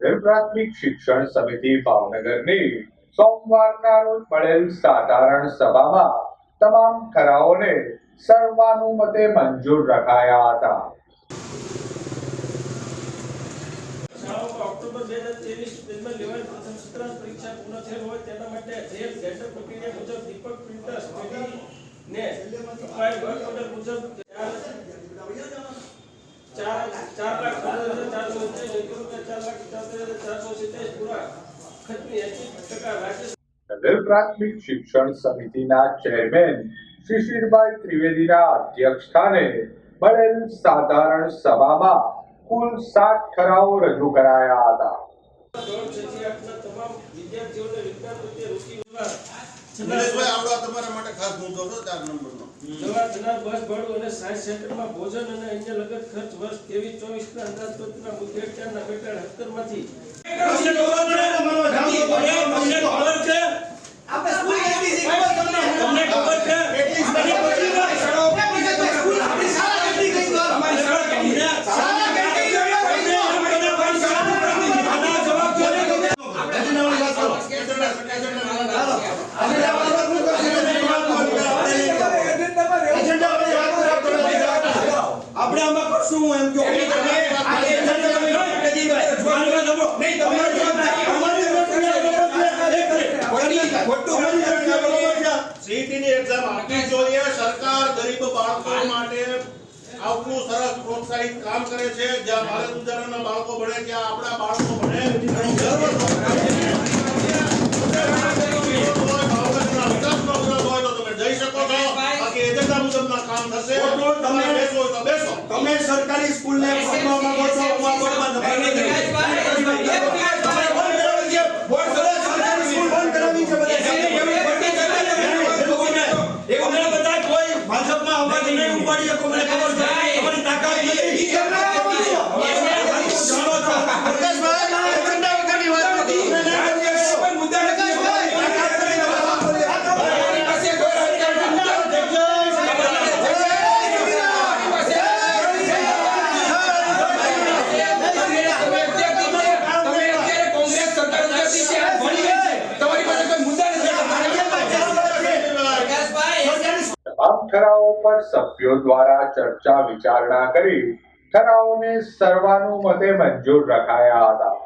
પ્રાથમિક શિક્ષણ સમિતિ ભાવનગરની સોમવારના રોજ મળેલ સાધારણ સભામાં તમામ ઠરાવોને સર્વાનુમતે મંજૂર રખાયા હતા. ઓક્ટોબર બે હજાર ત્રેવીસ સુધીમાં લેવાયેલ પ્રથમ સત્રાંત પરીક્ષા પૂર્ણ થયેલ હોય તેના માટે જેલ ટેન્ડર પ્રક્રિયા મુજબ દીપક પ્રિન્ટર્સ પેઢીને વર્ક ઓર્ડર મુજબ ચાર લાખ પંદર હજાર ચારસો સિત્તેર રૂપિયા ચાર લાખ પંચાવન હજાર ચારસો સિત્તેર પૂરા ખર્ચની એંસી ટકા રાજ્ય નગર પ્રાથમિક શિક્ષણ સમિતિના ચેરમેન શિશિરભાઈ ત્રિવેદીના અધ્યક્ષ સ્થાને મળેલ સાધારણ સભામાં કુલ સાત ઠરાવો રજૂ કરાયા હતા. નિલેશભાઈ આવડો આ તમારા માટે ખાસ મુદ્દો હતો ચાર નંબરનો. જવા થનાર બસ ભાડું અને સાયન્સ સેન્ટરમાં ભોજન અને અન્ય લગત ખર્ચ વર્ષ ત્રેવીસ ચોવીસ ના અંદાજપત્રના બેટા હત્તરમાંથી હું એમ કહું. સીઈટીની એક્ઝામ આપવી જોઈએ સરકાર ગરીબ બાળકો માટે આટલું સરસ પ્રોત્સાહિત કામ કરે છે જ્યાં ભારત ઉદાહરણના બાળકો ભણે ત્યાં આપણા બાળકો તમે- તમે સરકારી સ્કૂલને ફોડવા માંગો છો હું આ નથી. ઠરાવો પર સભ્યો દ્વારા ચર્ચા વિચારણા કરી ઠરાવોને સર્વાનુમતે મંજૂર રખાયા હતા.